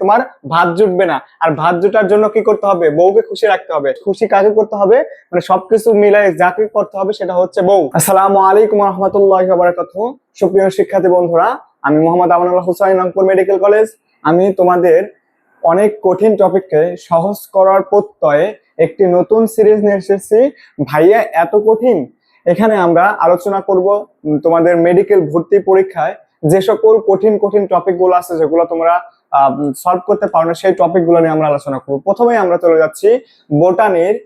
তোমার ভাত জুটবে না। আর ভাত জুটার জন্য কি করতে হবে? বউকে খুশি রাখতে হবে। খুশি কাকে করতে হবে? মানে সবকিছু মিলাই যাকে করতে হবে সেটা হচ্ছে বউ। আসসালামু আলাইকুম রহমতুল্লাহ সুপ্রিয় শিক্ষার্থী বন্ধুরা, আমি মোহাম্মদ আমানুল্লাহ হুসাইন, রংপুর মেডিকেল কলেজ। আমি তোমাদের অনেক কঠিন টপিককে সহজ করার প্রত্যয়ে একটি নতুন সিরিজ নিয়ে এসেছি। ভাইয়া, এত কঠিন? এখানে আমরা আলোচনা করব তোমাদের মেডিকেল ভর্তি পরীক্ষায় যে সকল কঠিন কঠিন টপিকগুলো আছে, যেগুলো তোমরা সলভ করতে পারো না, সেই টপিকগুলো নিয়ে আমরা আলোচনা করব। প্রথমেই আমরা চলে যাচ্ছি বোটানির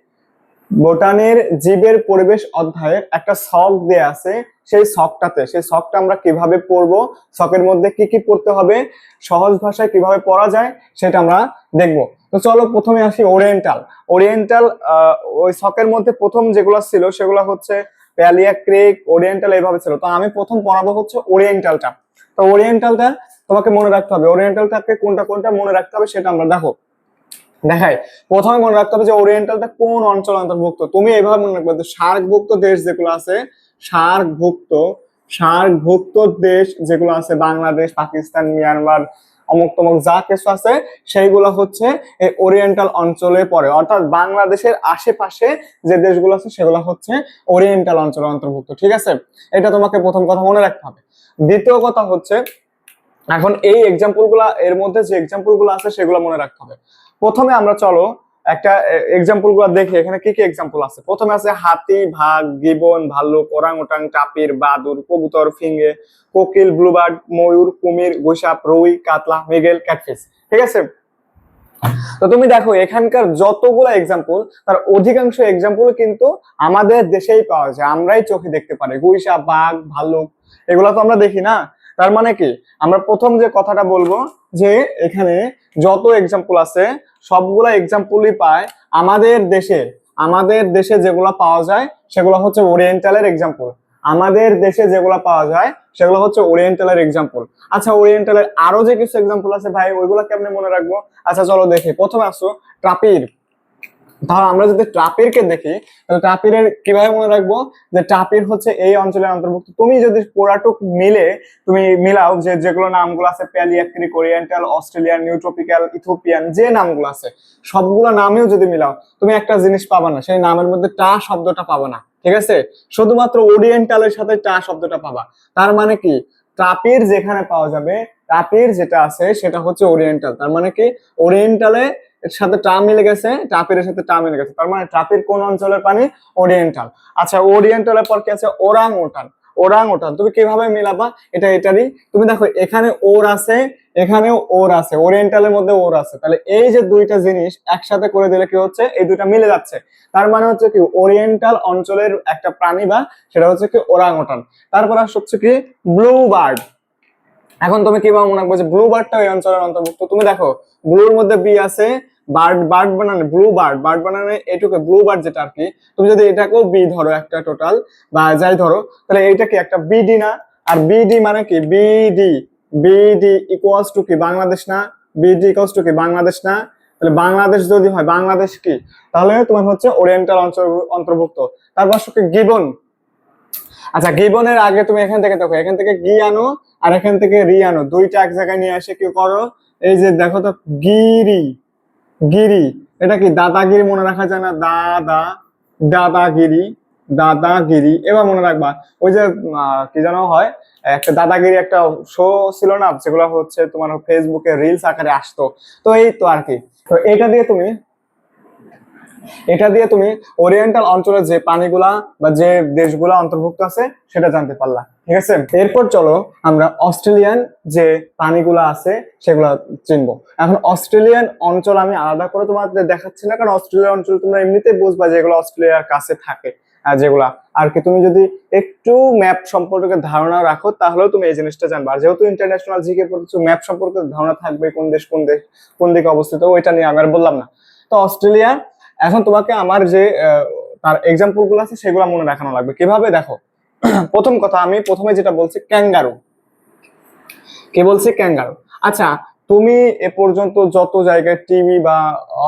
বোটানির জীবের পরিবেশ অধ্যায়ের একটা শখ দেয়া আছে, সেই শখটাতে। সেই শখটা আমরা কীভাবে পড়ব, শখের মধ্যে কি কি পড়তে হবে, সহজ ভাষায় কীভাবে পড়া যায়, সেটা আমরা দেখব। তো চলো প্রথমে আসি ওরিয়েন্টাল। ওরিয়েন্টাল ওই শখের মধ্যে প্রথম যেগুলো ছিল, সেগুলো হচ্ছে প্যালিয়া ক্রেক ওরিয়েন্টাল এইভাবে ছিল। তো আমি প্রথম পড়াবো হচ্ছে ওরিয়েন্টালটা। তো ওরিয়েন্টালটা তোমাকে মনে রাখতে হবে ওরিয়েন্টালটাকে কোনটা কোনটা মনে রাখতে হবে সেটা আমরা দেখো। দেখাই, প্রথমে মনে রাখতে হবে যে ওরিয়েন্টালটা কোন অঞ্চল অন্তর্ভুক্ত? তুমি এইভাবে মনে রাখবে সার্কভুক্ত দেশ যেগুলো আছে, সার্কভুক্ত সার্কভুক্ত দেশ যেগুলো আছে, বাংলাদেশ, পাকিস্তান, মিয়ানমার অমুক তমুক যা কিছু আছে, সেইগুলো হচ্ছে এই ওরিয়েন্টাল অঞ্চলে পড়ে। অর্থাৎ বাংলাদেশের আশেপাশে যে দেশগুলো আছে, সেগুলো হচ্ছে ওরিয়েন্টাল অঞ্চলে অন্তর্ভুক্ত, ঠিক আছে? এটা তোমাকে প্রথম কথা মনে রাখতে হবে। দ্বিতীয় কথা হচ্ছে এখন এই এক্সাম্পলগুলা, এর মধ্যে যে এক্সাম্পলগুলো আছে সেগুলো মনে রাখতে হবে। প্রথমে আমরা চলো একটা এক্সাম্পলগুলো দেখি, এখানে কি কি এক্সাম্পল আছে? প্রথমে আছে হাতি, ভাগ, গিবন, ভাল্লুক ওরাং ওটাং টাপির, বাদুর, কবুতর ফিঙ্গে কোকিল, ব্লুবার্ড, ময়ূর, কুমির, গোসাপ, রুই, কাতলা, মেগেল ক্যাটফিস ঠিক আছে? তো তুমি দেখো, এখানকার যতগুলো এক্সাম্পল তার অধিকাংশ এক্সাম্পল কিন্তু আমাদের দেশেই পাওয়া যায়। আমরাই চোখে দেখতে পারি। গুইসা বাঘ, ভাল্লুক, এগুলো তো আমরা দেখি না? তার মানে কি? আমরা প্রথম যে কথাটা বলব যে এখানে যত এক্সাম্পল আছে, সবগুলা এক্সাম্পলই পায় আমাদের দেশে। আমাদের দেশে যেগুলো পাওয়া যায়, সেগুলো হচ্ছে ওরিয়েন্টালের এক্সাম্পল আমাদের দেশে যেগুলো পাওয়া যায়, সেগুলো হচ্ছে ওরিয়েন্টালের এক্সাম্পল আচ্ছা ওরিয়েন্টালের আরও যে কিছু এক্সাম্পল আছে ভাই, ওইগুলো কেমনে মনে রাখব? আচ্ছা চলো দেখি। প্রথমে আসো, ট্রাপির। তাহলে আমরা যদি ট্রাপিরকে দেখি ট্রাপিরের কীভাবে মনে রাখব? যে ট্রাপির হচ্ছে এই অঞ্চলের অন্তর্ভুক্ত। তুমি যদি পোড়াটুক মিলে, তুমি মিলাও যে যেগুলো নামগুলো আছে palearctic oriental Australian, neotropical, Ethiopian, যে নামগুলো আছে, সবগুলো নামেও যদি মিলাও, তুমি একটা জিনিস পাবা না, সেই নামের মধ্যে টা শব্দটা পাবা না, ঠিক আছে? শুধুমাত্র ওরিয়েন্টালের সাথে টা শব্দটা পাবা। তার মানে কি? ট্রাপির যেখানে পাওয়া যাবে, ট্রাপির যেটা আছে, সেটা হচ্ছে ওরিয়েন্টাল। তার মানে কি? ওরিয়েন্টালে এর সাথে টা মিলে গেছে ট্রাপির সাথে টা মিলে গেছে। তার মানে ট্রাপির কোন অঞ্চলের পানি? ওরিয়েন্টাল। আচ্ছা ওরিয়েন্টালের পর কি আছে? ওরাং ওটান ওরাং ওটান তুমি কীভাবে মিলাবা? এটা এটারই তুমি দেখো, এখানে ওর আছে, এখানেও ওর আছে। ওরিয়েন্টালের মধ্যে ওর আছে। তাহলে এই যে দুইটা জিনিস একসাথে করে দিলে কি হচ্ছে? এই দুইটা মিলে যাচ্ছে। তার মানে হচ্ছে কি, ওরিয়েন্টাল অঞ্চলের একটা প্রাণী বা সেটা হচ্ছে কি ওরাং ওটান তারপর আসছে কি? ব্লু বার্ড এখন তুমি কীভাবে মনে রাখব যে ব্লু বার্ডটা ওই অঞ্চলের অন্তর্ভুক্ত? তুমি দেখো ব্লুর মধ্যে বি আছে বার্ড বার্ড বানানে ব্লু বার্ড বার্ড বানানে এটুকু ব্লু বার্ড যেটা আর কি, তুমি যদি এটাকেও বি ধরো একটা টোটাল বা যাই ধরো, তাহলে এইটা কি একটা বিডি না? আর বিডি মানে কি? বিডি বিডি ইকুয়ালস টু কি? বাংলাদেশ না? বিডি ইকুয়ালস টু কি? বাংলাদেশ না? তাহলে বাংলাদেশ যদি হয়, বাংলাদেশ কি? তাহলে তোমার হচ্ছে ওরিয়েন্টাল অঞ্চল, অন্তর্ভুক্ত। তারপর কি? গিবন আচ্ছা গিবনের আগে তুমি এখান থেকে দেখো, এখান থেকে গি আনো আর এখান থেকে রি আনো। দুইটা এক জায়গায় নিয়ে এসে কি করো। এই যে দেখো তো, গিরি গিরি, এটা কি দাদাগিরি মনে রাখা যায় না? দাদা, দাদাগিরি দাদাগিরি, এবার মনে রাখবা, ওই যে কি যেন হয়, একটা দাদাগিরি একটা শো ছিল না, যেগুলো হচ্ছে তোমার ফেসবুকে রিলস আকারে আসতো। তো এই তো আর কি। তো এটা দিয়ে তুমি এটা দিয়ে তুমি ওরিয়েন্টাল অঞ্চলের যে পানিগুলা বা যে দেশগুলা অন্তর্ভুক্ত আছে, সেটা জানতে পারলা। ঠিক আছে? এরপর চলো আমরা অস্ট্রেলিয়ান যে পানিগুলা আছে, সেগুলা চিনবো। এখন অস্ট্রেলিয়ান অঞ্চল আমি আলাদা করে তোমাদের দেখাচ্ছি না, কারণ অস্ট্রেলিয়ান অঞ্চল তোমরা এমনিতে বুঝবা যেগুলো অস্ট্রেলিয়ার কাছে থাকে যেগুলা। আর কি তুমি যদি একটু ম্যাপ সম্পর্কে ধারণা রাখো, তাহলেও তুমি এই জিনিসটা জানবা। আর যেহেতু ইন্টারন্যাশনাল জিকে পড়ছো ম্যাপ সম্পর্কে ধারণা থাকবে কোন দেশ কোন দেশ, কোন দিকে অবস্থিত, ওইটা নিয়ে আমি আর বললাম না। তো অস্ট্রেলিয়া এখন তোমাকে আমার যে তার এক্সাম্পলগুলো আছে, সেগুলো মনে রাখানো লাগবে। কীভাবে? দেখো, প্রথম কথা আমি প্রথমে যেটা বলছি ক্যাঙ্গারু কে বলছি? ক্যাঙ্গারু আচ্ছা তুমি এ পর্যন্ত যত জায়গায় টিভি বা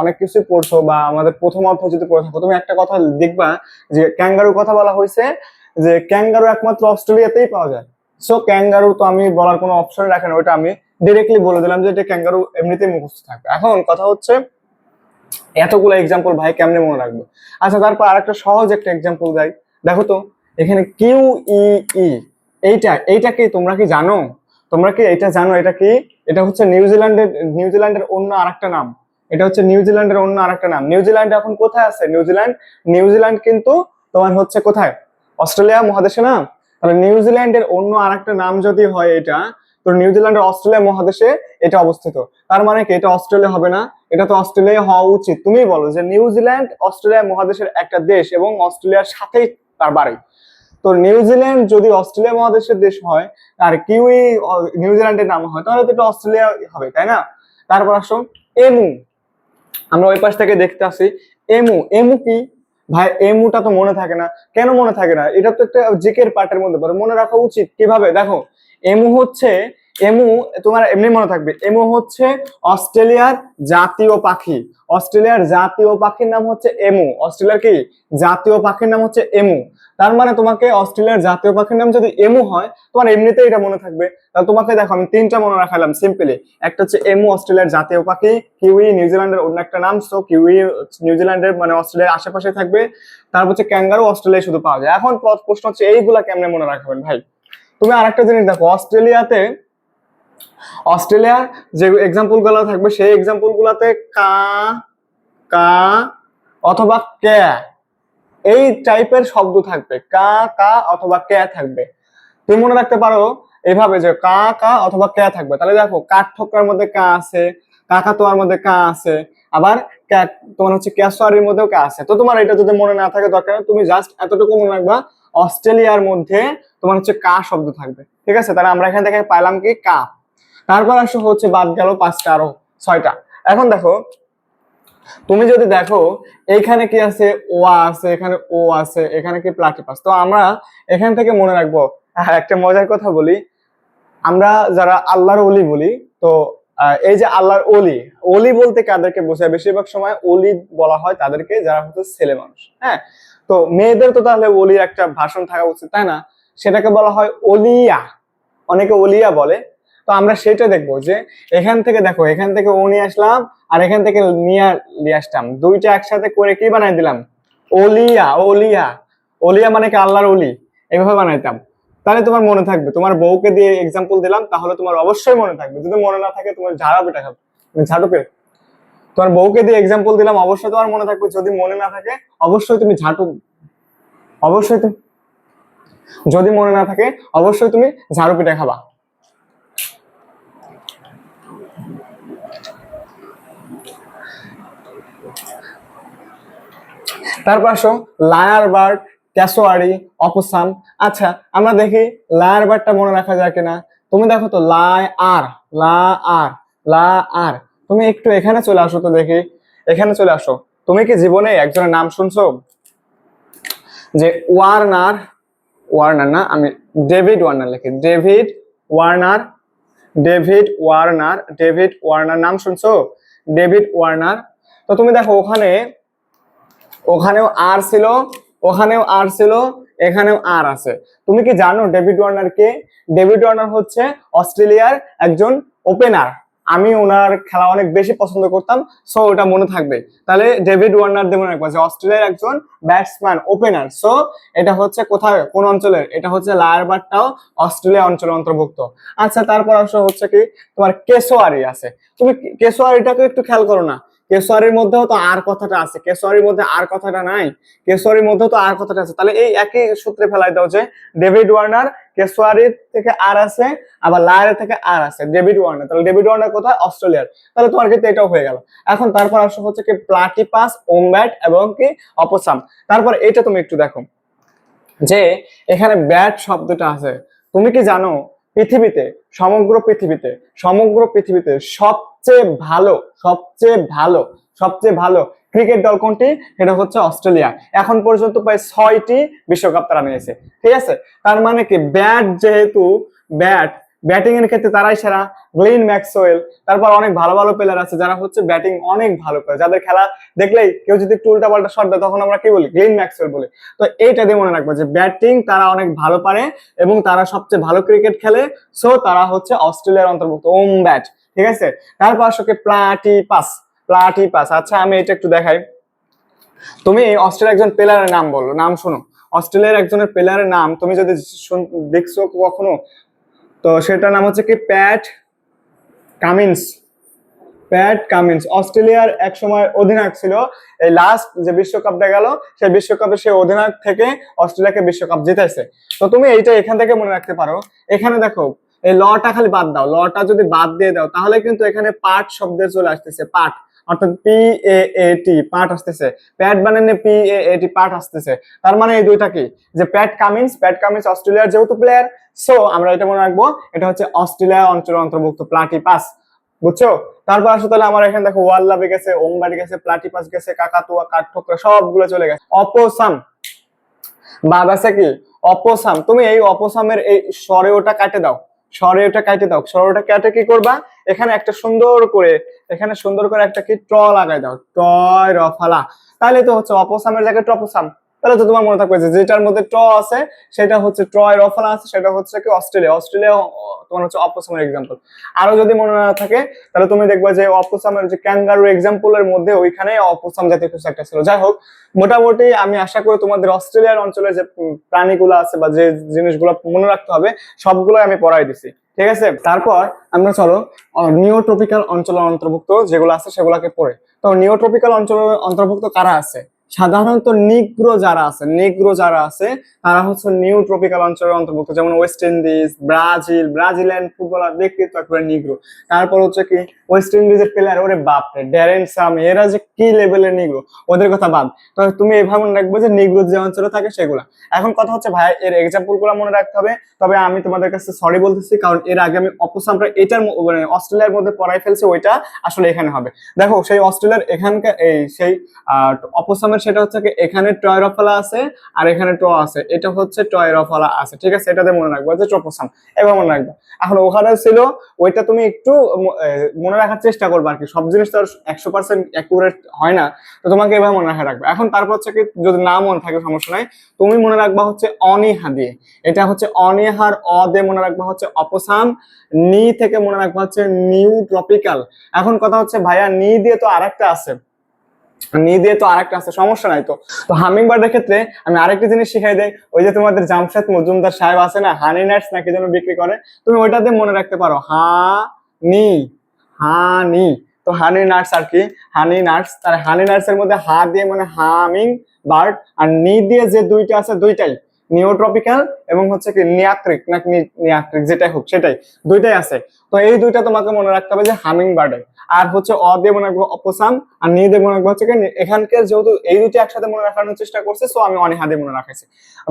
অনেক কিছু পড়ছো বা আমাদের প্রথম অর্থ যদি পড়ে থাকো, তুমি একটা কথা দেখবা যে ক্যাঙ্গারুর কথা বলা হয়েছে যে ক্যাঙ্গারু একমাত্র অস্ট্রেলিয়াতেই পাওয়া যায়। সো ক্যাঙ্গারু তো আমি বলার কোনো অপশন রাখি না ওটা আমি ডিরেক্টলি বলে দিলাম যে, এটা ক্যাঙ্গারু এমনিতেই মুখস্থ থাকবে। এখন কথা হচ্ছে এতগুলো এক্সাম্পল ভাই কেমনে মনে রাখব? আচ্ছা তারপর আরেকটা সহজ একটা এক্সাম্পল দেয়। দেখো তো, এখানে কিউ ই ই এইটা এইটা কি তোমরা কি জানো? তোমরা কি এটা জানো? এটা কি? এটা হচ্ছে নিউজিল্যান্ডের নিউজিল্যান্ডের অন্য আরেকটা নাম। এটা হচ্ছে নিউজিল্যান্ডের অন্য আরেকটা নাম। নিউজিল্যান্ড এখন কোথায় আছে? নিউজিল্যান্ড নিউজিল্যান্ড কিন্তু তোমার হচ্ছে কোথায়? অস্ট্রেলিয়া মহাদেশে না? তাহলে নিউজিল্যান্ডের অন্য আরেকটা নাম যদি হয় এটা তো নিউজিল্যান্ডের অস্ট্রেলিয়া মহাদেশে এটা অবস্থিত। তার মানে কি? এটা অস্ট্রেলিয়া হবে না। এটা তো অস্ট্রেলিয়া হওয়া উচিত। তুমি বলো যে নিউজিল্যান্ড অস্ট্রেলিয়া মহাদেশের একটা দেশ এবং অস্ট্রেলিয়ার সাথেই তার বাড়ি। তো নিউজিল্যান্ড যদি অস্ট্রেলিয়া মহাদেশের দেশ হয়, আর কিউই নিউজিল্যান্ডের নাম হয়, তাহলে তো এটা অস্ট্রেলিয়া হবে, তাই না? তারপর আসো, এমু। আমরা ওই পাশ থেকে দেখতে আসি। এমু। এমু কি? ভাই, এমুটা তো মনে থাকে না। কেন মনে থাকে না? এটা তো একটা জিকের পার্টের মধ্যে পড়ে। মনে রাখা উচিত। কীভাবে? দেখো এমু হচ্ছে, এমু তোমার এমনি মনে থাকবে, এমু হচ্ছে অস্ট্রেলিয়ার জাতীয় পাখি। অস্ট্রেলিয়ার জাতীয় পাখির নাম হচ্ছে এমু। অস্ট্রেলিয়ার কি? জাতীয় পাখির নাম হচ্ছে এমু। তার মানে তোমাকে অস্ট্রেলিয়ার জাতীয় পাখির নাম যদি এমু হয়, তোমার এমনিতেই এটা মনে থাকবে। তাহলে তোমাকে দেখো, আমি তিনটা মনে রাখালাম, সিম্পলি। একটা হচ্ছে এমু, অস্ট্রেলিয়ার জাতীয় পাখি, কিউই নিউজিল্যান্ডের অন্য একটা নাম সো কিউই নিউজিল্যান্ডের মানে অস্ট্রেলিয়ার আশেপাশে থাকবে। তারপর হচ্ছে ক্যাঙ্গারু, অস্ট্রেলিয়ায় শুধু পাওয়া যায়। এখন প্রশ্ন হচ্ছে, এইগুলা কেমনে মনে রাখবেন, ভাই? তুমি আরেকটা জিনিস দেখো, অস্ট্রেলিয়াতে, অস্ট্রেলিয়ার যে এক্সাম্পলগুলো থাকবে, সেই এক্সাম্পল গুলাতে কা কা অথবা কে এই টাইপের শব্দ থাকবে। কা কা অথবা কে থাকবে। তুমি মনে রাখতে পারো এভাবে যে কা কা অথবা কে থাকবে। তাহলে দেখো কাঠ ঠোকরার মধ্যে কা আছে, কাকাতোয়ার মধ্যে কা আছে, আবার তোমার হচ্ছে ক্যাসোয়ারির মধ্যেও কা আছে। তো তোমার এটা যদি মনে না থাকে দরকার, তুমি জাস্ট এতটুকু মনে রাখবা অস্ট্রেলিয়ার মধ্যে তোমার হচ্ছে কা শব্দ থাকবে। ঠিক আছে? তাহলে আমরা এখান থেকে পাইলাম কি? কা। তারপর আসো হচ্ছে বাদ গেল পাঁচটা আরও ছয়টা। এখন দেখো, তুমি যদি দেখো, এইখানে কি আছে? ও আছে, এখানে ও আছে, এখানে কি প্লাটিপাস? তো আমরা এখান থেকে মনে রাখব একটা মজার কথা বলি, আমরা যারা আল্লাহর অলি বলি, তো এই যে আল্লাহর অলি অলি বলতে কাদেরকে বোঝায়? বেশিরভাগ সময় অলি বলা হয় তাদেরকে যারা হচ্ছে ছেলে মানুষ। হ্যাঁ? তো মেয়েদের তো তাহলে অলির একটা ভাষণ থাকা উচিত, তাই না? সেটাকে বলা হয় ওলিয়া অনেকে ওলিয়া বলে। তো আমরা সেটা দেখব যে এখান থেকে দেখো, এখান থেকে ও নিয়ে আসলাম আর এখান থেকে নিয়ে নিয়ে আসলাম দুইটা একসাথে করে কি বানাই দিলাম? ওলিয়া ওলিয়া ওলিয়া মানে কি আল্লাহর ওলি এভাবে বানাইতাম। তাহলে তোমার মনে থাকবে, তোমার বউকে দিয়ে এক্সাম্পল দিলাম, তাহলে তোমার অবশ্যই মনে থাকবে। যদি মনে না থাকে, তোমার ঝাড়া পেটা খাবে। মানে তোমার বউকে দিয়ে এক্সাম্পল দিলাম, অবশ্যই তোমার মনে থাকবে, যদি মনে না থাকে, অবশ্যই তুমি ঝাঁটু, অবশ্যই তুমি যদি মনে না থাকে, অবশ্যই তুমি ঝাড়ু পিঠা খাবা। তারপর আসো লায়ার বার্ড ক্যাসোয়ারি অপসাম। আচ্ছা আমরা দেখি লায়ার বার্ডটা মনে রাখা যায় কিনা। তুমি দেখো তো লাই আর লা আর লা আর তুমি একটু এখানে চলে আসো তো দেখি। এখানে চলে আসো। তুমি কি জীবনে একজনের নাম শুনছো? যে ওয়ার্নার ওয়ার্নার না, আমি ডেভিড ওয়ার্নার লিখি। David Warner David Warner David Warner নাম শুনছো? David Warner. তো তুমি দেখো, ওখানে, ওখানেও আর ছিল, ওখানেও আর ছিল, এখানেও আর আছে। তুমি কি জানো ডেভিড ওয়ার্নার কে? ডেভিড ওয়ার্নার হচ্ছে অস্ট্রেলিয়ার একজন ওপেনার। আমি ওনার খেলা অনেক বেশি পছন্দ করতাম সো ওটা মনে থাকবে। তাহলে ডেভিড ওয়ার্নার মনে রাখব যে অস্ট্রেলিয়ার একজন ব্যাটসম্যান ওপেনার সো এটা হচ্ছে কোথায়, কোন অঞ্চলের? এটা হচ্ছে লায়ারবারটাও অস্ট্রেলিয়া অঞ্চলের অন্তর্ভুক্ত। আচ্ছা তারপর আসলে হচ্ছে কি, তোমার কেসোয়ারি আছে। তুমি কেসোয়ারিটাকে একটু খেয়াল করো না। কেশোয়ারির মধ্যেও তো আর কথাটা আছে। কেশোয়ারির মধ্যে আর কথাটা নাই। কেশোয়ারির মধ্যেও তো আর কথাটা আছে। তাহলে এই একই সূত্রে ফেলাই দাও যে ডেভিড ওয়ার্নার কেশোয়ারির থেকে আর আছে, আবার লায়ারের থেকে আর আছে ডেভিড ওয়ার্নার তাহলে ডেভিড ওয়ার্নার কোথায়? অস্ট্রেলিয়ার তাহলে তোমার ক্ষেত্রে এটাও হয়ে গেল। এখন তারপর আসলে হচ্ছে কি প্লাটিপাস ওমব্যাট এবং কি অপসাম তারপর এটা তুমি একটু দেখো। যে এখানে ব্যাট শব্দটা আছে। তুমি কি জানো পৃথিবীতে, সমগ্র পৃথিবীতে সমগ্র পৃথিবীতে সবচেয়ে ভালো সবচেয়ে ভালো সবচেয়ে ভালো ক্রিকেট দল কোনটি? সেটা হচ্ছে অস্ট্রেলিয়া। এখন পর্যন্ত প্রায় ছয়টি বিশ্বকাপ তারা নিয়েছে ঠিক আছে? তার মানে কি? ব্যাট যেহেতু, ব্যাট, ব্যাটিং এর ক্ষেত্রে তারাই সেরা। গ্লিন ম্যাক্সওয়েল, তারপর অনেক ভালো ভালো প্লেয়ার আছে যারা হচ্ছে ব্যাটিং অনেক ভালো করে। যাদের খেলা দেখলেই কেউ যদি একটু উল্টা পাল্টা শট দেয়, তখন আমরা কি বলি? গ্লিন ম্যাক্সওয়েল বলি। তো এইটা দিয়ে মনে রাখব যে ব্যাটিং তারা অনেক ভালো পারে এবং তারা সবচেয়ে ভালো ক্রিকেট খেলে। সো তারা হচ্ছে অস্ট্রেলিয়ার অন্তর্ভুক্ত। Wombat. ঠিক আছে? তারপর আসলে প্লাটি পাস। প্লাটি পাস আচ্ছা আমি এটা একটু দেখাই। তুমি অস্ট্রেলিয়ার একজন প্লেয়ারের নাম বলো, নাম শোনো। অস্ট্রেলিয়ার একজনের প্লেয়ারের নাম তুমি যদি দেখছ কখনো, তো সেটার নাম হচ্ছে কি? প্যাট কামিন্স প্যাট কামিন্স অস্ট্রেলিয়ার এক সময় অধিনায়ক ছিল। এই লাস্ট যে বিশ্বকাপটা গেল, সেই বিশ্বকাপে সে অধিনায়ক থেকে অস্ট্রেলিয়াকে বিশ্বকাপ জিতাইছে তো তুমি এইটা এখান থেকে মনে রাখতে পারো। এখানে দেখো, এই লটা খালি বাদ দাও। লটা যদি বাদ দিয়ে দাও, তাহলে কিন্তু এখানে পাট শব্দে চলে আসতেছে, পাট। অর্থাৎ পি এ এ টি পাট আসতেছে। প্যাট বানানে পি এ এ টি পাট আসতেছে। তার মানে এই দুইটা কি? যে প্যাট কামিন্স প্যাট কামিন্স অস্ট্রেলিয়ার যেহেতু প্লেয়ার সো আমরা এটা মনে রাখব, এটা হচ্ছে অস্ট্রেলিয়া অঞ্চলের অন্তর্ভুক্ত প্লাটি পাস বুঝছ? তারপর আসো তাহলে আমার এখানে দেখো ওয়াল্লাবে গেছে, ওমবাড়ি গেছে প্লাটিপাস গেছে, কাকাতুয়া, কাঠঠোকরা, সবগুলো চলে গেছে। অপসাম। বাদ আছে কি? অপসাম। তুমি এই অপসামের এই স্বরে ওটা কাটে দাও। স্বরে ওটা কাটে দাও। স্বরে ওটা কেটে কি করবা? এখানে একটা সুন্দর করে এখানে সুন্দর করে একটা কি ট লাগাই দাও। টয় রফালা তাহলে তো হচ্ছে অপসামের জায়গায় টপসাম তাহলে তো তোমার মনে থাকবে যে যেটার মধ্যে ট আছে, সেটা হচ্ছে ট্রয় রফালা আছে, সেটা হচ্ছে কি অস্ট্রেলিয়া। অস্ট্রেলিয়া তোমার হচ্ছে অপসামের এক্সাম্পল আরও যদি মনে না থাকে, তাহলে তুমি দেখবে যে অপসামের যে ক্যাঙ্গারু এক্সাম্পলের মধ্যে ওইখানে অপসাম জাতীয় কিছু একটা ছিল। যাই হোক, মোটামুটি আমি আশা করি তোমাদের অস্ট্রেলিয়ার অঞ্চলে যে প্রাণীগুলো আছে বা যে জিনিসগুলো মনে রাখতে হবে, সবগুলোই আমি পড়াই দিছি। ঠিক আছে? তারপর আমরা চলো নিওট্রপিক্যাল অঞ্চলের অন্তর্ভুক্ত যেগুলো আছে সেগুলোকে পড়ে। তো নিওট্রপিক্যাল অঞ্চলের অন্তর্ভুক্ত কারা আছে? সাধারণত নিগ্রো যারা আছে, নিগ্রো যারা আছে, তারা হচ্ছে নিউ ট্রপিক্যাল অঞ্চলের অন্তর্ভুক্ত, যেমন West Indies, Brazil, Brazilian footballer দেখতে তো একবারে নিগ্রো। তারপর হচ্ছে কি, ওয়েস্ট ইন্ডিজের প্লেয়ার ওরে বাপরে ড্যারেন সাম, এরা যে কি লেভেলের নিগ্রো? ওদের কথা বাদ। তো তুমি এভাবে মনে রাখবে যে নিগ্রো যে অঞ্চলে থাকে সেগুলা। এখন কথা হচ্ছে ভাই এর এক্সাম্পলগুলো মনে রাখতে হবে। তবে আমি তোমাদের কাছে সরি বলতেছি, কারণ এর আগে আমি অপসামটা এটার মানে অস্ট্রেলিয়ার মধ্যে পড়াই ফেলছি, ওইটা আসলে এখানে হবে। দেখো, সেই অস্ট্রেলিয়ার এখানকার, এই, সেই অপসামের সেটা হচ্ছে এখানে টয়রফলা আছে আর এখানে ট আছে। এটা হচ্ছে টয়রফলা আছে, ঠিক আছে? এটাতে মনে রাখব যে ট্রপোসাম এবার মনে রাখব, এখন ওখানে ছিল, ওইটা তুমি একটু মনে রাখার চেষ্টা করবে আর কি। সব জিনিস তো আর একশো পার্সেন্ট অ্যাকুরেট হয় না। তো তোমাকে এবার মনে রাখা রাখবে। এখন তারপর হচ্ছে কি যদি না মনে থাকে, সমস্যা নাই। তুমি মনে রাখবা হচ্ছে অনিহা দিয়ে। এটা হচ্ছে অনিহার অ দিয়ে মনে রাখবা হচ্ছে অপসাম নি থেকে মনে রাখবা হচ্ছে নিউ ট্রপিক্যাল এখন কথা হচ্ছে, ভাইয়া, নি দিয়ে তো আরেকটা আছে। নি দিয়ে তো আরেকটা আছে, সমস্যা নাই তো। তো হামিং বার্ডের ক্ষেত্রে আমি আরেকটা জিনিস শিখাই দেই, ওই যে তোমাদের জামশেদ মজুমদার সাহেব আছে না হানি নাটস নাকি যেন বিক্রি করে, তুমি ওইটাতে মনে রাখতে পারো হা নি হানি তো হানি নাটস আর কি হানি নাটস তার হানি নাটস এর মধ্যে হা দিয়ে মানে হামিং বার্ড আর নি দিয়ে যে দুইটা আছে, দুইটাই নিওট্রপিক্যাল এবং হচ্ছে কি নিয়াক্রিক নাকি নিয়াক্রিক যেটাই হোক, সেটাই, দুইটাই আছে। তো এই দুইটা তোমাকে মনে রাখতে হবে যে হামিং বার্ডের আর হচ্ছে অ দিয়ে মনে রাখব অপসাম আর নি দিয়ে মনে রাখব হচ্ছে এখানকার যেহেতু এই দুটি একসাথে মনে রাখানোর চেষ্টা করছে সো আমি অনেক হাতে মনে রাখাইছি।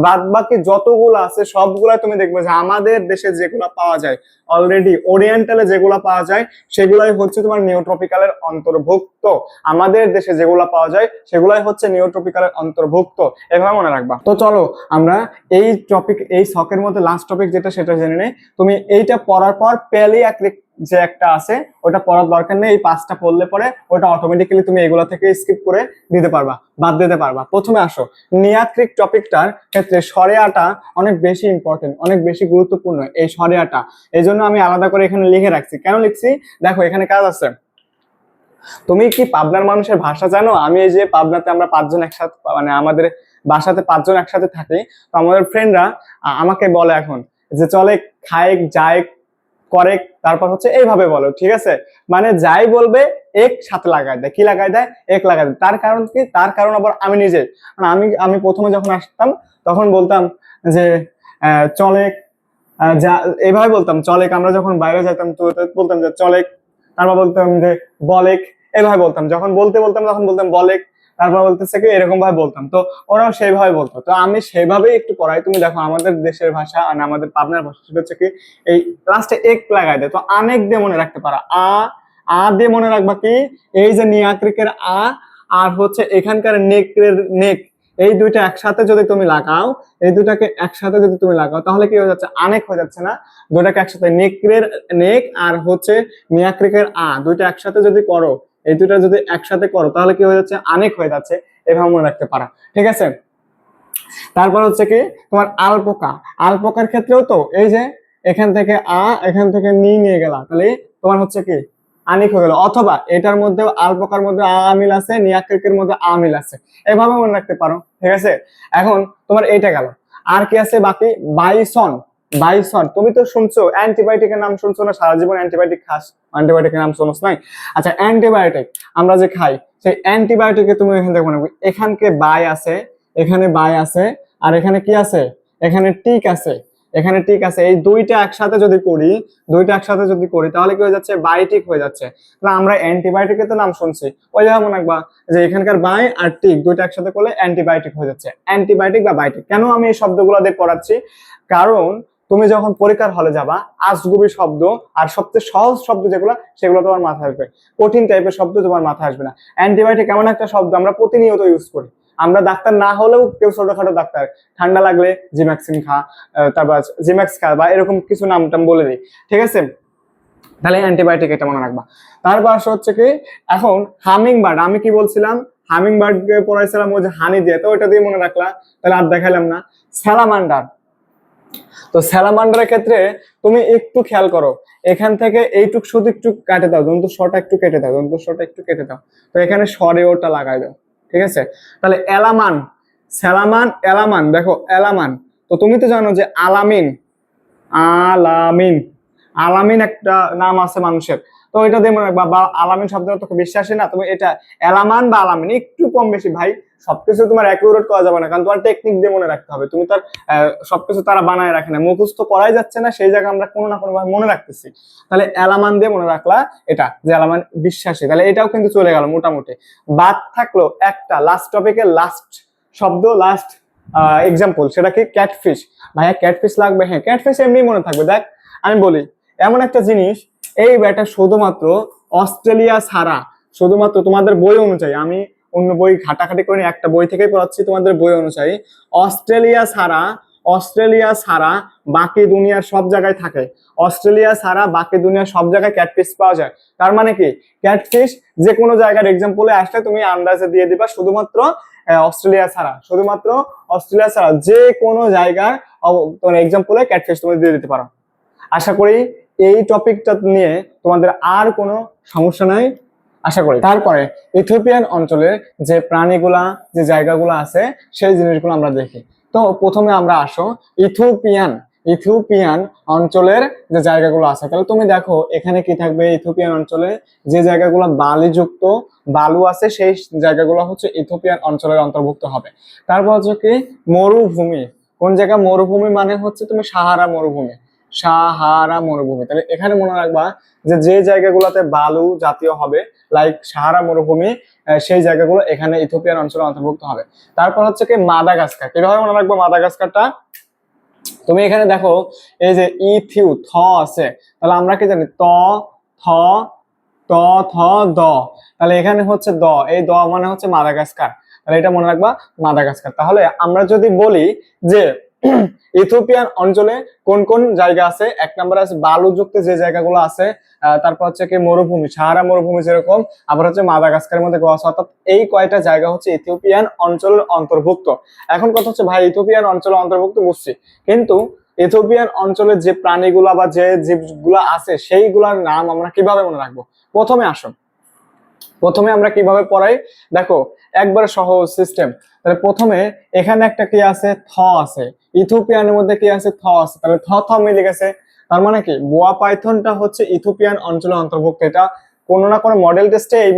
বাদ বাকি যতগুলো আছে সবগুলা তুমি দেখবে যে আমাদের দেশে যেগুলো পাওয়া যায় অলরেডি ওরিয়েন্টালে যেগুলো পাওয়া যায়, সেগুলাই হচ্ছে তোমার নিওট্রপিক্যালের অন্তর্ভুক্ত। আমাদের দেশে যেগুলো পাওয়া যায়, সেগুলাই হচ্ছে নিওট্রপিক্যালের অন্তর্ভুক্ত। এভাবে মনে রাখবা। তো চলো, আমরা এই টপিক এই শখের মধ্যে লাস্ট টপিক যেটা, সেটা জেনে নেই। তুমি এইটা পড়ার পর প্যালিয়াক্রিক যে একটা আছে, ওটা পড়ার দরকার নেই, এই পাঁচটা পড়লে পরে ওটা অটোমেটিক্যালি তুমি এগুলো থেকে স্কিপ করে দিতে পারবা, বাদ দিতে পারবা। প্রথমে আসো নিয়াক্রিক টপিকটার ক্ষেত্রে সরেয়াটা অনেক বেশি ইম্পর্টেন্ট অনেক বেশি গুরুত্বপূর্ণ এই সরেয়াটা। এই জন্য আমি আলাদা করে এখানে লিখে রাখছি। কেন লিখছি? দেখো, এখানে কাজ আছে। তুমি কি পাবনার মানুষের ভাষা জানো? আমি এই যে পাবনাতে আমরা পাঁচজন একসাথে মানে আমাদের বাসাতে পাঁচজন একসাথে থাকি, তো আমাদের ফ্রেন্ডরা আমাকে বলে এখন যে, চলে খায়েক যায় করে তারপর হচ্ছে এইভাবে বলো, ঠিক আছে? মানে যাই বলবে, এক সাথে লাগাই দেয়। কি লাগাই দেয়? এক লাগাই দেয়। তার কারণ কি? তার কারণ আবার আমি নিজে। মানে আমি আমি প্রথমে যখন আসতাম, তখন বলতাম যে চলেক যা এইভাবে বলতাম চলেক আমরা যখন বাইরে যেতাম তো বলতাম যে চলেক তারপর বলতাম যে বলেক এইভাবে বলতাম। যখন বলতে, বলতাম, তখন বলতাম বলেক তারপর বলতেছে কি এরকম ভাবে বলতাম। তো ওরাও সেইভাবে বলতো। তো আমি সেইভাবেই একটু পড়াই তুমি দেখো, আমাদের দেশের ভাষা আর আমাদের পাবনার ভাষা সেটা হচ্ছে কি, এই লাস্টে এক লাগাই দেয়। তো আনেক দিয়ে মনে রাখতে পারো। আ আ দিয়ে মনে রাখবা কি, এই যে নিয়াক্রিকের আ আর হচ্ছে এখানকার নেকের নেক, এই দুইটা একসাথে যদি তুমি লাগাও, এই দুটাকে একসাথে যদি তুমি লাগাও, তাহলে কি হয়ে যাচ্ছে? আনেক হয়ে যাচ্ছে না? দুটাকে একসাথে নেকরের নেক আর হচ্ছে নিয়াক্রিকের আ, দুইটা একসাথে যদি করো এই দুটা যদি একসাথে করো, তাহলে কি হয়ে যাচ্ছে? আনেক হয়ে যাচ্ছে। এভাবে মনে রাখতে পারা। ঠিক আছে? তারপর হচ্ছে কি? তোমার আলপোকা। আলপোকার ক্ষেত্রেও তো এই যে এখান থেকে আ, এখান থেকে নি নিয়ে গেলা। তাহলে তোমার হচ্ছে কি? আনিক হয়ে গেল। অথবা এটার মধ্যে আলপোকার মধ্যে আ আমিল আছে, নিয়াক্রিকের মধ্যে আমিল আছে। এভাবে মনে রাখতে পারো। ঠিক আছে? এখন তোমার এইটা গেল। আর কি আছে বাকি? বাইসন। বাইসন তুমি তো শুনছো অ্যান্টিবায়োটিকের নাম শুনছো না? সারা জীবন অ্যান্টিবায়োটিক খাস অ্যান্টিবায়োটিকের নাম শুনোস নাই? আচ্ছা অ্যান্টিবায়োটিক আমরা যে খাই, সেই অ্যান্টিবায়োটিকে তুমি এখান থেকে মনে এখানকে বাই আছে, এখানে বাই আছে, আর এখানে কি আছে? এখানে টিক আছে, এখানে টিক আছে। এই দুইটা একসাথে যদি করি, দুইটা একসাথে যদি করি, তাহলে কি হয়ে যাচ্ছে? বাইটিক হয়ে যাচ্ছে। না আমরা অ্যান্টিবায়োটিকের তো নাম শুনছি। ওই জায়গা মনে রাখবা, যে এখানকার বাই আর টিক, দুইটা একসাথে করলে অ্যান্টিবায়োটিক হয়ে যাচ্ছে। অ্যান্টিবায়োটিক বা বাইটিক কেন আমি এই শব্দগুলো দিয়ে পড়াচ্ছি? কারণ তুমি যখন পরীক্ষার হলে যাবা, আজগুবি শব্দ আর সবচেয়ে সহজ শব্দ যেগুলো, সেগুলো তোমার মাথায় আসবে। কঠিন টাইপের শব্দ তোমার মাথায় আসবে না। অ্যান্টিবায়োটিক এমন একটা শব্দ আমরা প্রতিনিয়ত ইউজ করি। আমরা ডাক্তার না হলেও কেউ ছোটখাটো ডাক্তার। ঠান্ডা লাগলে জিম্যাক্সিন খা তারপর জিম্যাক্স খা বা এরকম কিছু নাম টাম বলে দিই। ঠিক আছে? তাহলে অ্যান্টিবায়োটিক এটা মনে রাখবা। তারপর আসে হচ্ছে কি, এখন হামিং বার্ড আমি কি বলছিলাম? হামিং বার্ডকে পড়াইছিলাম ওই যে হানি দিয়ে, তো ওইটা দিয়ে মনে রাখলা। তাহলে আর দেখালাম না। স্যালামান্ডার তো স্যালামান্ডারের ক্ষেত্রে তুমি একটু খেয়াল করো, এখান থেকে এইটুক শুধু একটু কাটে দাও, দন্ত শটা একটু কেটে দাও, দন্ত শটা একটু কেটে দাও। তো এখানে সরে ওটা লাগাই দাও, ঠিক আছে? তাহলে এলামান স্যালামান এলামান দেখো এলামান তো তুমি তো জানো যে আলামিন আলামিন আলামিন একটা নাম আছে মানুষের। তো এটা দিয়ে মনে রাখবা, বা আলামিন শব্দটা তোকে বিশ্বাসী না তুমি এটা এলামান বা আলামিন, একটু কম বেশি, ভাই। সবকিছু তোমার অ্যাকুরেট করা যাবে না, কারণ তোমার টেকনিক দিয়ে মনে রাখতে হবে। তুমি তার সবকিছু তারা বানায় রাখে না। মুখস্থ করাই যাচ্ছে না, সেই জায়গায় আমরা কোনো না কোনো ভাবে মনে রাখতেছি। তাহলে অ্যালামান দিয়ে মনে রাখলা এটা, যে এলামান বিশ্বাসী। তাহলে এটাও কিন্তু চলে গেল মোটামুটি। বাদ থাকল একটা লাস্ট টপিকের লাস্ট শব্দ লাস্ট এক্সাম্পল সেটা কি? ক্যাটফিশ ভাইয়া ক্যাটফিশ লাগবে? হ্যাঁ ক্যাটফিশ এমনি মনে থাকবে। দেখ, আমি বলি, এমন একটা জিনিস, এই ব্যাটা শুধুমাত্র অস্ট্রেলিয়া ছাড়া, শুধুমাত্র তোমাদের বই অনুযায়ী, আমি অন্য বই ঘাটাঘাটি করে একটা বই থেকেই পড়াচ্ছি তোমাদের বই অনুযায়ী। অস্ট্রেলিয়া ছাড়া অস্ট্রেলিয়া ছাড়া বাকি দুনিয়ার সব জায়গায় থাকে। অস্ট্রেলিয়া ছাড়া বাকি দুনিয়ার সব জায়গায় ক্যাটফিশ পাওয়া যায়। তার মানে কি? ক্যাটফিশ যে কোনো জায়গার এক্সাম্পলে আসলে তুমি আন্দাজে দিয়ে দিবা শুধুমাত্র অস্ট্রেলিয়া ছাড়া শুধুমাত্র অস্ট্রেলিয়া ছাড়া যে কোনো জায়গার তোমার এক্সাম্পলে ক্যাটফিশ তুমি দিয়ে দিতে পারো। আশা করি এই টপিকটা নিয়ে তোমাদের আর কোনো সমস্যা নাই। আশা করি। তারপরে ইথিওপিয়ান অঞ্চলের যে প্রাণীগুলা, যে জায়গাগুলো আছে, সেই জিনিসগুলো আমরা দেখি। তো প্রথমে আমরা আসো ইথিওপিয়ান। ইথিওপিয়ান অঞ্চলের যে জায়গাগুলো আছে, তাহলে তুমি দেখো এখানে কি থাকবে ইথিওপিয়ান অঞ্চলে? যে জায়গাগুলো বালিযুক্ত বালু আছে, সেই জায়গাগুলো হচ্ছে ইথিওপিয়ান অঞ্চলের অন্তর্ভুক্ত হবে। তারপর হচ্ছে কি মরুভূমি। কোন জায়গা মরুভূমি মানে হচ্ছে তুমি সাহারা মরুভূমি। সাহারা মরুভূমি। তাহলে এখানে মনে রাখবা যে যে জায়গাগুলোতে বালু জাতীয় হবে লাইক সাহারা মরুভূমি সেই জায়গাগুলো এখানে ইথিওপিয়ান অঞ্চলে অন্তর্ভুক্ত হবে। তারপর হচ্ছে কি মাদাগাস্কার। কীভাবে মনে রাখব মাদাগাস্কারটা? তুমি এখানে দেখো, এই যে ইথিউ থ আছে। তাহলে আমরা কি জানি? ত, থ ত, থ, দ। তাহলে এখানে হচ্ছে দ। এই দ মানে হচ্ছে মাদাগাস্কার। তাহলে এটা মনে রাখবা মাদাগাস্কার। তাহলে আমরা যদি বলি যে ইথিওপিয়ান অঞ্চলে কোন কোন জায়গা আছে? এক নম্বর আছে বালুযুক্ত যে জায়গাগুলো আছে তারপর হচ্ছে কি মরুভূমি, সাহারা মরুভূমি যেরকম, আবার হচ্ছে মাদাগাস্কারের মধ্যে গোয়া অর্থাৎ এই কয়টা জায়গা হচ্ছে ইথিওপিয়ান অঞ্চলের অন্তর্ভুক্ত। এখন কথা হচ্ছে, ভাই, ইথিওপিয়ান অঞ্চলের অন্তর্ভুক্ত বুঝছি। কিন্তু ইথিওপিয়ান অঞ্চলের যে প্রাণীগুলা বা যে জীবগুলা আছে, সেইগুলার নাম আমরা কীভাবে মনে রাখব? প্রথমে আসুন। প্রথমে আমরা কীভাবে পড়াই? দেখো, একবারে সহজ সিস্টেম তাহলে প্রথমে এখানে একটা কি আছে? থ আছে। ইথিওপিয়ানের মধ্যে কি আছে? থ আছে। তাহলে থ থ মিলে গেছে। তার মানে কি? বোয়া পাইথনটা হচ্ছে ইথিওপিয়ান অঞ্চলে অন্তর্ভুক্ত। এটা কোনো না কোনো মডেল টেস্টে এই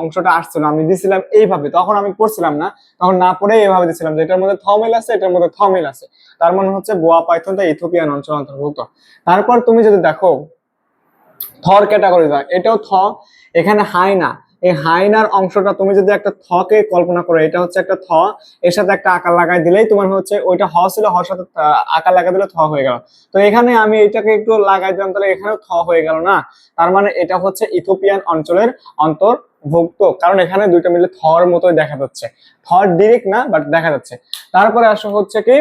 অংশটা আসছিল। আমি দিছিলাম এইভাবে। তখন আমি পড়ছিলাম না। তখন না পড়ে এইভাবে দিছিলাম যে এটার মধ্যে থ মিল আছে, এটার মধ্যে থ মিল আছে। তার মানে হচ্ছে বোয়া পাইথনটা ইথিওপিয়ান অঞ্চলে অন্তর্ভুক্ত। তারপর তুমি যদি দেখো, থর ক্যাটাগরি এটাও থ এখানে হাই না এই হাইনার অংশটা তুমি যদি একটা থকে কল্পনা করো, এটা হচ্ছে একটা থ, এর সাথে একটা আকার লাগাই দিলেই তোমার হচ্ছে ওইটা হ ছিল হর সাথে আকার লাগাই দিলে থ হয়ে গেল। তো এখানে আমি এটাকে একটু লাগাই দিলাম, তাহলে এখানেও থ হয়ে গেল না? তার মানে এটা হচ্ছে ইথোপিয়ান অঞ্চলের অন্তর্ভুক্ত, কারণ এখানে দুইটা মিলে থর মতোই দেখা যাচ্ছে। থর ডিরেক্ট না বাট দেখা যাচ্ছে। তারপরে আসা হচ্ছে কি,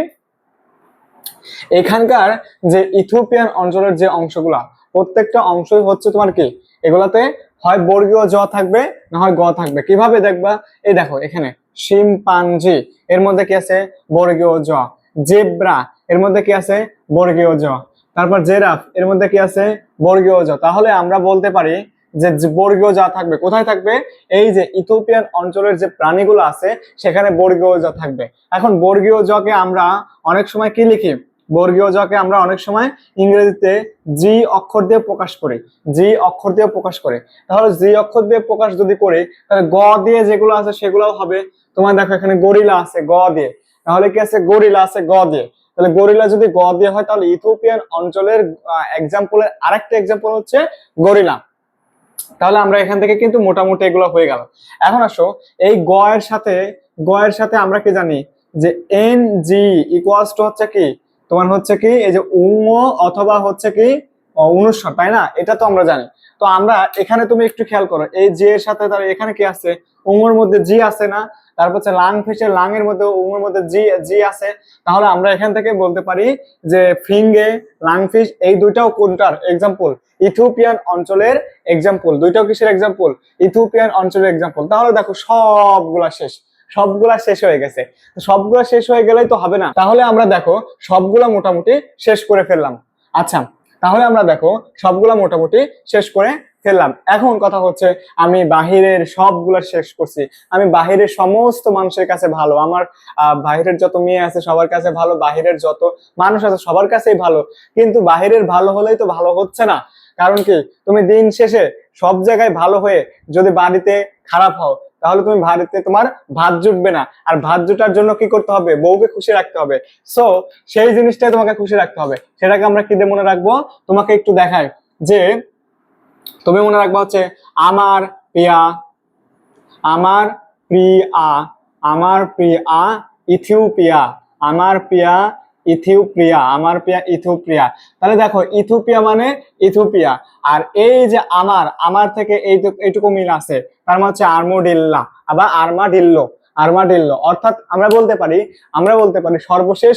এখানকার যে ইথিওপিয়ান অঞ্চলের যে অংশগুলা, প্রত্যেকটা অংশই হচ্ছে তোমার কি? এগুলাতে হয় বর্গীয় জ থাকবে না হয় গ থাকবে। কীভাবে দেখবা? এই দেখো, এখানে শিম্পাঞ্জি, এর মধ্যে কি আছে? বর্গীয় জ। জেব্রা, এর মধ্যে কি আছে? বর্গীয় জ। তারপর জেরাফ, এর মধ্যে কি আছে? বর্গীয় জ। তাহলে আমরা বলতে পারি যে বর্গীয় যা থাকবে। কোথায় থাকবে? এই যে ইথিওপিয়ান অঞ্চলের যে প্রাণীগুলো আছে, সেখানে বর্গীয় জ থাকবে। এখন বর্গীয় জকে আমরা অনেক সময় কি লিখি? বর্গীয় জকে আমরা অনেক সময় ইংরেজিতে জি অক্ষর দিয়ে প্রকাশ করি, জি অক্ষর দিয়ে প্রকাশ করে। তাহলে জি অক্ষর দিয়ে প্রকাশ যদি করি, তাহলে গ দিয়ে যেগুলো আছে সেগুলোও হবে। তোমার দেখো এখানে গরিলা আছে গ দিয়ে। তাহলে কি আছে? গরিলা আছে গ দিয়ে। তাহলে গরিলা যদি গ দিয়ে হয়, তাহলে ইথিওপিয়ান অঞ্চলের এক্সাম্পলের আরেকটা এক্সাম্পল হচ্ছে গরিলা। তাহলে আমরা এখান থেকে কিন্তু মোটামুটি এগুলো হয়ে গেল। এখন আসো, এই গ এর সাথে, গ এর সাথে আমরা কি জানি? যে এন জি ইকুয়ালস টু হচ্ছে কি? তোমার হচ্ছে কি এই যে উম অথবা হচ্ছে কি আহ, তাই না? এটা তো আমরা জানি। তো আমরা এখানে তুমি একটু খেয়াল করো এই জি এর সাথে তার এখানে কি আছে? উমর মধ্যে জি আছে না? তারপর হচ্ছে লাং ফিশের লাং এর মধ্যে উমর মধ্যে জি জি আছে? তাহলে আমরা এখান থেকে বলতে পারি যে ফিঙ্গে লাংফিশ এই দুইটাও কোনটার? এক্সাম্পল ইথিওপিয়ান অঞ্চলের এক্সাম্পল দুইটাও কিসের এক্সাম্পল ইথিওপিয়ান অঞ্চলের এক্সাম্পল তাহলে দেখো সবগুলা শেষ। সবগুলা শেষ হয়ে গেছে। সবগুলা শেষ হয়ে গেলেই তো হবে না। তাহলে আমরা দেখো, সবগুলা মোটামুটি শেষ করে ফেললাম। আচ্ছা তাহলে আমরা দেখো, সবগুলা মোটামুটি শেষ করে ফেললাম। এখন কথা হচ্ছে, আমি বাহিরের সবগুলা শেষ করছি। আমি বাহিরের সমস্ত মানুষের কাছে ভালো। আমার বাহিরের যত মেয়ে আছে সবার কাছে ভালো, বাহিরের যত মানুষ আছে সবার কাছেই ভালো। কিন্তু বাহিরের ভালো হলেই তো ভালো হচ্ছে না। কারণ কি? তুমি দিন শেষে সব জায়গায় ভালো হয়ে যদি বাড়িতে খারাপ হও তাহলে তুমি ভারতে তোমার ভাত জুটবে না। আর ভাত জুটার জন্য কি করতে হবে? বউকে খুশি রাখতে হবে। সো সেই জিনিসটাই তোমাকে খুশি রাখতে হবে। সেটাকে আমরা কি দিয়ে মনে রাখব? তোমাকে একটু দেখায় যে, তুমি মনে রাখবা হচ্ছে, আমার প্রিয়া আমার প্রিয়া আমার প্রিয়া ইথিওপিয়া, আমার প্রিয়া ইথিওপিয়া, আমার প্রিয়া ইথিওপিয়া। তাহলে দেখো, ইথিওপিয়া মানে ইথিওপিয়া। আর এই যে আমার আমার থেকে এই এইটুকু মিল আছে, তার মানে হচ্ছে আর্মোডিল্লা, আবার আর্মাডিল্লো আর্মাডিল্লো। অর্থাৎ আমরা বলতে পারি, আমরা বলতে পারি সর্বশেষ